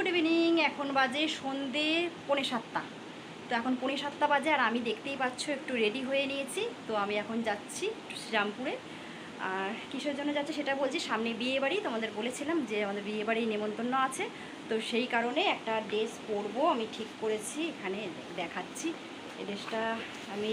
Good evening এখন বাজে সন্ধে পনে সাতটা। তো এখন পনে সাতটা বাজে আর আমি দেখতেই পাচ্ছ, একটু রেডি হয়ে নিয়েছি। তো আমি এখন যাচ্ছি শ্রীরামপুরে। আর কিসের জন্য যাচ্ছি সেটা বলছি, সামনে বিয়েবাড়ি তোমাদের বলেছিলাম যে আমাদের বিয়েবাড়ি নেমন্তন্ন আছে। তো সেই কারণে একটা ড্রেস পরবো, আমি ঠিক করেছি, এখানে দেখাচ্ছি। এই ড্রেসটা আমি,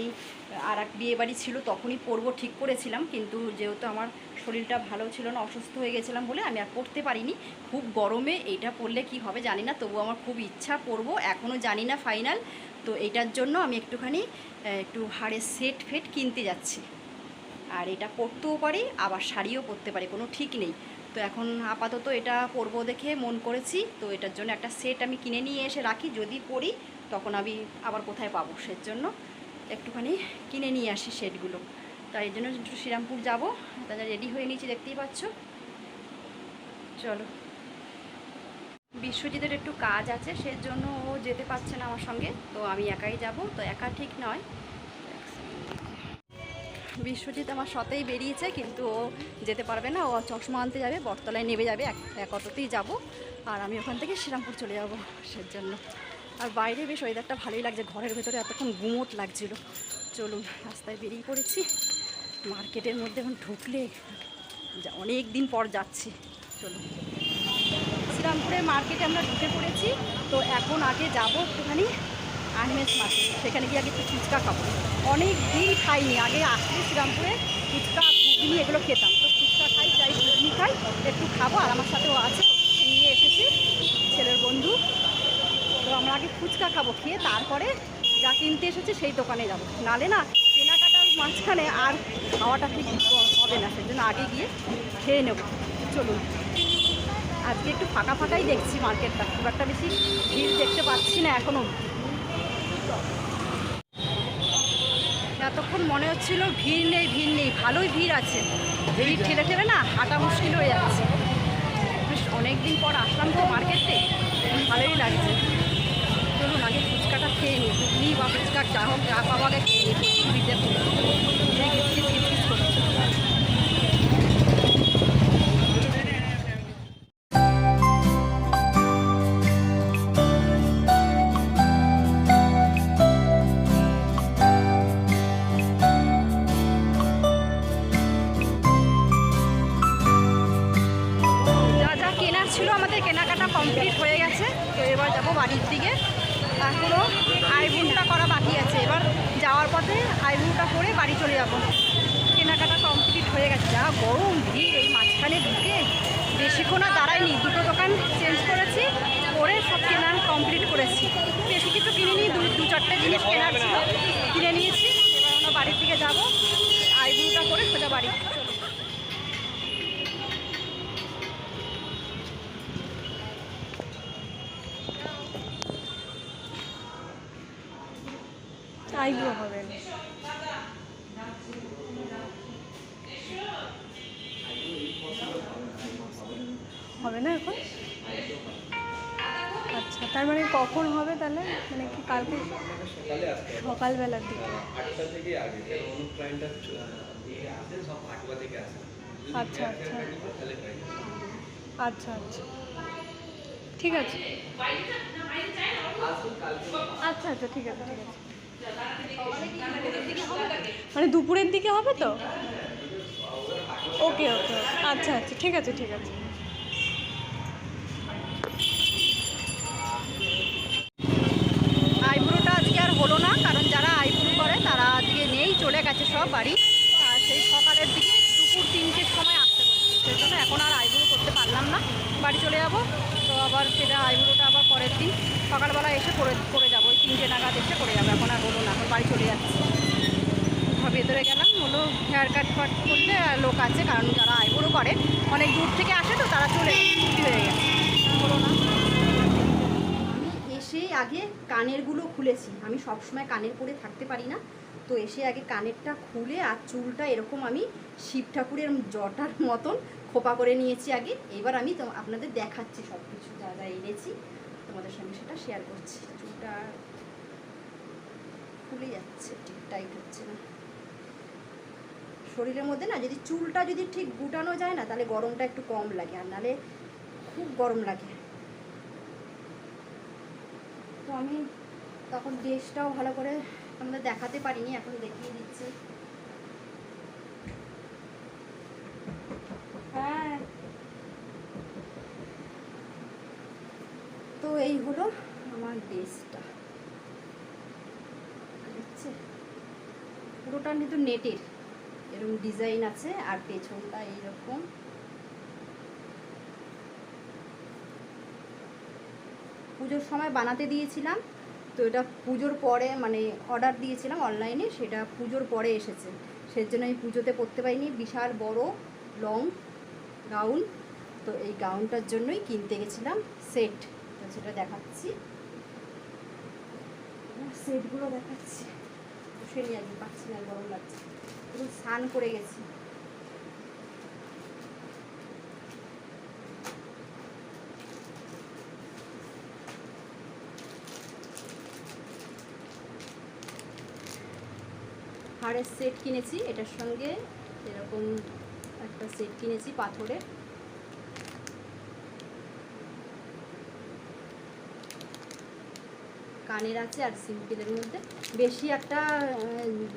আর এক বিয়ে বাড়ি ছিল তখনই পরবো ঠিক করেছিলাম, কিন্তু যেহেতু আমার শরীরটা ভালো ছিল না, অসুস্থ হয়ে গেছিলাম বলে আমি আর পরতে পারিনি। খুব গরমে এইটা পরলে কি হবে জানি না তবু আমার খুব ইচ্ছা পরবো এখনও জানি না ফাইনাল। তো এটার জন্য আমি একটুখানি একটু হাড়ের সেট ফেট কিনতে যাচ্ছি। আর এটা পরতেও পারি, আবার শাড়িও পরতে পারি, কোনো ঠিক নেই। তো এখন আপাতত এটা পরবো দেখে মন করেছি, তো এটার জন্য একটা সেট আমি কিনে নিয়ে এসে রাখি, যদি পরি তখন আমি আবার কোথায় পাবো সের জন্য একটুখানি কিনে নিয়ে আসি সেটগুলো। তাই এর জন্য একটু শ্রীরামপুর যাব। তাহলে রেডি হয়ে নিয়েছি, দেখতেই পাচ্ছ। চলো। বিশ্বজিতের একটু কাজ আছে সেই জন্য ও যেতে পারছে না আমার সঙ্গে। তো আমি একাই যাব। তো একা ঠিক নয়। বিশ্বজিৎ আমার সাথেই বেরিয়েছে, কিন্তু ও যেতে পারবে না। ও চশমা আনতে যাবে, বটতলায় নেমে যাবে। এক এক অটোতেই যাব। আর আমি ওখান থেকে শ্রীরামপুর চলে যাব সের জন্য আর বাইরে বেশ ওয়েদারটা ভালোই লাগছে। ঘরের ভেতরে এতক্ষণ গুমোট লাগছিল। চলুন, রাস্তায় বেরিয়ে পড়েছি। মার্কেটের মধ্যে এখন ঢুকলে অনেক দিন পর যাচ্ছি। চলুন। শ্রীরামপুরের মার্কেটে আমরা ঢুকে পড়েছি। তো এখন আগে যাব একটুখানি আহমেদ মার্কেট। সেখানে গিয়ে আগে একটু ফুচকা খাব। অনেক দিন খাইনি। আগে আসলে শ্রীরামপুরে ফুচকা, ঘুগনি এগুলো খেতাম। তো ফুচকা খাই, যাই ঘুগনি খাই, একটু খাব। আর আমার সাথেও আছে নিয়ে এসেছি। ছেলের বন্ধু। আমরা আগে ফুচকা খাব, খেয়ে তারপরে যা কিনতে এসেছে সেই দোকানে যাব। নালে না, কেনাকাটার মাঝখানে আর খাওয়াটা ঠিক হবে না, সেজন্য আগে গিয়ে খেয়ে নেব। চলুন। আজকে একটু ফাঁকা ফাঁকাই দেখছি মার্কেটটা, খুব একটা বেশি ভিড় দেখতে পাচ্ছি না এখনও এতক্ষণ মনে হচ্ছিল ভিড় নেই ভিড় নেই, ভালোই ভিড় আছে। ভিড় ঠেলে ঠেলে না হাঁটা মুশকিল হয়ে যাচ্ছে। বেশ অনেক দিন পর আসলাম তো মার্কেটে ভালোই লাগছে চলুন আগে ফুচকাটা খেয়ে নিই ঘুগনি বা ফুচকা যা হোক যা পাবো আগে ছিল আমাদের কেনাকাটা কমপ্লিট হয়ে গেছে, তো এবার যাব বাড়ির দিকে। এখনও আইবুনটা করা বাকি আছে এবার যাওয়ার পথে আইবুনটা করে বাড়ি চলে যাব। কেনাকাটা কমপ্লিট হয়ে গেছে। যা গরম, ভিড়, এই মাঝখানে ঢুকে বেশিক্ষণ আর দাঁড়ায়নি। দুটো দোকান চেঞ্জ করেছি, করে সব কেনা কমপ্লিট করেছি। বেশি কিছু কিনিনি, দু দু চারটে জিনিস কেনার ছিল, কিনে নিয়েছি। এবার বাড়ির দিকে যাব আইবুনটা করে সোজা বাড়ি আইব্রো হবে। হবে না এখন? আচ্ছা তার মানে কখন হবে তাহলে? মানে কি কালকে? সকালবেলার দিকে। আচ্ছা, আচ্ছা। আচ্ছা আচ্ছা। ঠিক আছে। আচ্ছা আচ্ছা ঠিক আছে ঠিক আছে। মানে দুপুরের দিকে হবে তো? ওকে ওকে আচ্ছা আচ্ছা ঠিক আছে ঠিক আছে। সব বাড়ি। আর সেই সকালের দিকে দুপুর তিনটের সময় আসতে বলছে। সেই জন্য এখন আর আইব্রো করতে পারলাম না। বাড়ি চলে যাব। তো আবার সেটা আইব্রোটা আবার পরের দিন। সকালবেলা এসে করে করে যাব। ওই তিনটে নাগাদ এসে করে যাব। এখন আর হলো না। এখন বাড়ি চলে যাচ্ছি। ভেতরে গেলাম। হলো হেয়ার কাট ফাট করলে লোক আছে। কারণ যারা আইব্রো করে, অনেক দূর থেকে আসে তো, তারা চলে ছুটি হয়ে গেছে। হলো না। আমি এসে আগে কানেরগুলো খুলেছি। আমি সবসময় কানের পরে থাকতে পারি না। তো এসে আগে কানেরটা খুলে আর চুলটা এরকম আমি শিব ঠাকুরের জটার মতন খোপা করে নিয়েছি আগে। এবার আমি তো আপনাদের দেখাচ্ছি সব কিছু যা যা এনেছি। তোমাদের সঙ্গে সেটা শেয়ার করছি। চুলটা খুলে যাচ্ছে, ঠিক টাইট হচ্ছে না। শরীরের মধ্যে না যদি চুলটা যদি ঠিক গুটানো যায় না, তাহলে গরমটা একটু কম লাগে। আর নাহলে খুব গরম লাগে। তো আমি তখন ড্রেসটাও ভালো করে আমাদের দেখাতে পারিনি, এখন দেখিয়ে দিচ্ছি। হ্যাঁ। তো এই হলো আমার ড্রেসটা দেখছে? পুরোটা কিন্তু নেটের। এরকম ডিজাইন আছে আর পেছনটা এইরকম। পুজোর সময় বানাতে দিয়েছিলাম। তো এটা পুজোর পরে মানে অর্ডার দিয়েছিলাম অনলাইনে সেটা পুজোর পরে এসেছে। সেই জন্য আমি পুজোতে পরতে পারিনি। বিশাল, বড় লং গাউন তো এই গাউনটার জন্যই কিনতে গেছিলাম সেট তো সেটা দেখাচ্ছি। সেটগুলো দেখাচ্ছি। বসে নিয়ে আজকে পাচ্ছি না, গরম লাগছে। পুরো স্নান করে গেছি। হাড়ের সেট কিনেছি, এটার সঙ্গে এরকম একটা সেট কিনেছি পাথরের। কানের আছে আর সিম্পলের মধ্যে। বেশি একটা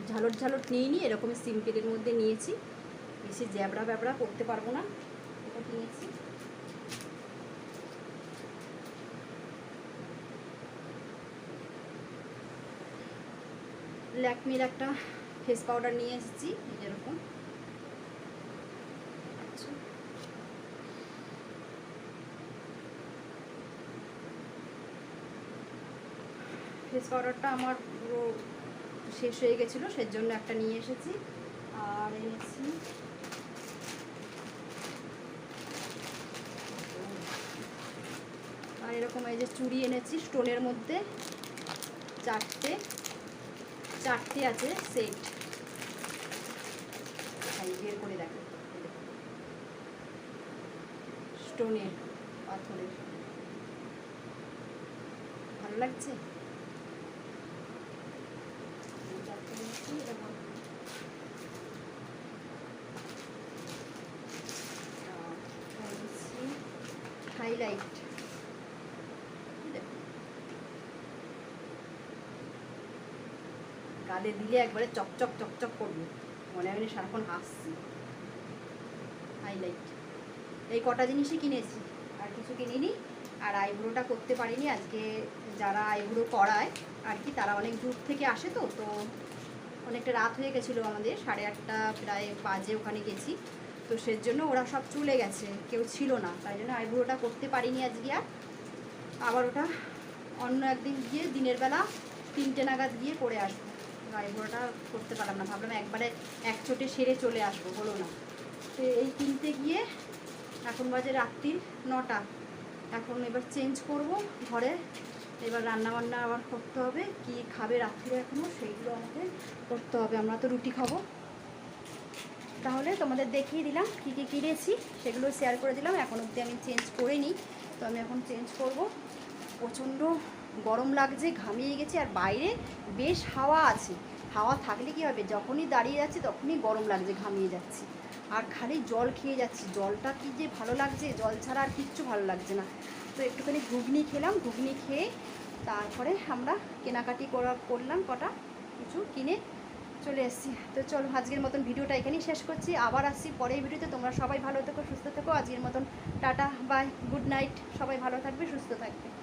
ঝালট ঝালট নিইনি, এরকম সিম্পলের মধ্যে নিয়েছি। বেশি জ্যাবড়া ব্যাবড়া করতে পারব না। এটা কিনেছি। ল্যাকমির একটা ফেস পাউডার নিয়ে এসেছি, এই যেরকম আচ্ছা। ফেস পাউডারটা আমার পুরো শেষ হয়ে গেছিল, সেজন্য একটা নিয়ে এসেছি। আর এনেছি আর এরকম এই যে চুড়ি এনেছি, স্টোনের মধ্যে চারটে। চারটে আছে সেট বের করে দেখো। স্টোনের পাথরের। ভালো লাগছে। হাইলাইট দেখো গালে দিলে একবারে চকচক চকচক করবে। মনে হয় সারাক্ষণ হাসছি। হাইলাইট এই কটা জিনিসই কিনেছি। আর কিছু কিনিনি। আর আইব্রোটা করতে পারিনি। আজকে যারা আইব্রো করায়, আর কি তারা অনেক দূর থেকে আসে তো তো অনেকটা রাত হয়ে গেছিল আমাদের। সাড়ে আটটা প্রায় বাজে ওখানে গেছি। তো সেজন্য ওরা সব চলে গেছে। কেউ ছিল না। তাই জন্য আইব্রোটা করতে পারিনি আজকে আর। আবার ওটা অন্য একদিন গিয়ে দিনের বেলা তিনটে নাগাদ গিয়ে করে আসব। আইব্রোটা করতে পারলাম না। ভাবলাম একবারে এক চোটে সেরে চলে আসব, হলো না। তো এই কিনতে গিয়ে এখন বাজে রাত্রির নটা। এখন এবার চেঞ্জ করব ঘরে। এবার রান্না বান্না আবার করতে হবে, কি খাবে রাত্রিরে এখনও সেইগুলো আমাকে করতে হবে। আমরা তো রুটি খাব। তাহলে তোমাদের দেখিয়ে দিলাম কী কী কিনেছি, সেগুলো শেয়ার করে দিলাম। এখন অবধি আমি চেঞ্জ করে নিই তো আমি এখন চেঞ্জ করব। প্রচণ্ড গরম লাগছে, ঘামিয়ে গেছি আর বাইরে বেশ হাওয়া আছে। হাওয়া থাকলে কি হবে? যখনই দাঁড়িয়ে যাচ্ছি তখনই গরম লাগছে, ঘামিয়ে যাচ্ছি। আর খালি জল খেয়ে যাচ্ছি। জলটা কি যে ভালো লাগছে? জল ছাড়া আর কিচ্ছু ভালো লাগছে না। তো একটুখানি ঘুগনি খেলাম। ঘুগনি খেয়ে তারপরে আমরা কেনাকাটি করা, করলাম কটা কিছু কিনে চলে এসেছি। তো চলো, আজকের মতন ভিডিওটা এখানেই শেষ করছি। আবার আসছি পরের ভিডিওতে। তোমরা সবাই ভালো থেকো, সুস্থ থেকো। আজকের মতন টাটা, বাই, গুড নাইট। সবাই ভালো থাকবে, সুস্থ থাকবে।